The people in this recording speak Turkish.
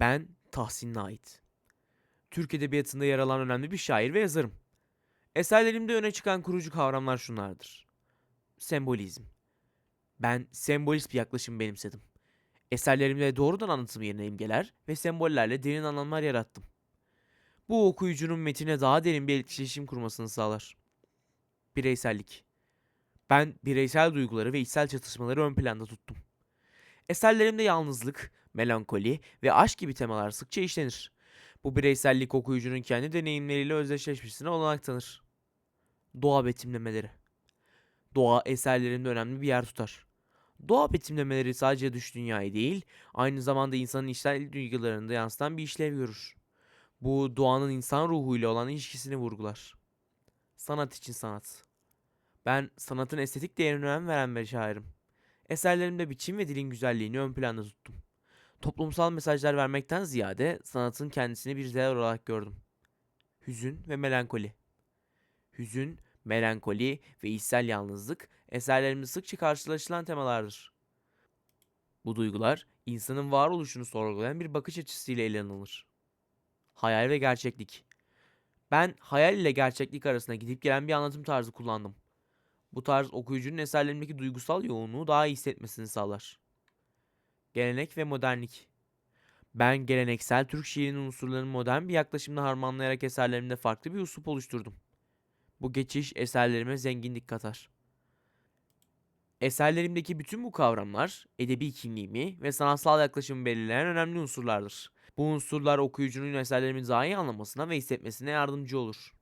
Ben Tahsin Nait. Türk Edebiyatı'nda yer alan önemli bir şair ve yazarım. Eserlerimde öne çıkan kurucu kavramlar şunlardır. Sembolizm. Ben sembolist bir yaklaşım benimsedim. Eserlerimde doğrudan anlatım yerine imgeler ve sembollerle derin anlamlar yarattım. Bu okuyucunun metine daha derin bir etkileşim kurmasını sağlar. Bireysellik. Ben bireysel duyguları ve içsel çatışmaları ön planda tuttum. Eserlerimde yalnızlık, melankoli ve aşk gibi temalar sıkça işlenir. Bu bireysellik okuyucunun kendi deneyimleriyle özdeşleşmesine olanak tanır. Doğa betimlemeleri. Doğa eserlerimde önemli bir yer tutar. Doğa betimlemeleri sadece dış dünyayı değil, aynı zamanda insanın içsel duygularını da yansıtan bir işlev görür. Bu doğanın insan ruhuyla olan ilişkisini vurgular. Sanat için sanat. Ben sanatın estetik değerine önem veren bir şairim. Eserlerimde biçim ve dilin güzelliğini ön planda tuttum. Toplumsal mesajlar vermekten ziyade sanatın kendisini bir değer olarak gördüm. Hüzün ve melankoli. Hüzün, melankoli ve içsel yalnızlık eserlerimde sıkça karşılaşılan temalardır. Bu duygular insanın varoluşunu sorgulayan bir bakış açısıyla ele alınır. Hayal ve gerçeklik. Ben hayal ile gerçeklik arasında gidip gelen bir anlatım tarzı kullandım. Bu tarz okuyucunun eserlerimdeki duygusal yoğunluğu daha iyi hissetmesini sağlar. Gelenek ve modernlik. Ben geleneksel Türk şiirinin unsurlarını modern bir yaklaşımla harmanlayarak eserlerimde farklı bir üslup oluşturdum. Bu geçiş eserlerime zenginlik katar. Eserlerimdeki bütün bu kavramlar edebi kimliğimi ve sanatsal yaklaşımı belirleyen önemli unsurlardır. Bu unsurlar okuyucunun eserlerimi daha iyi anlamasına ve hissetmesine yardımcı olur.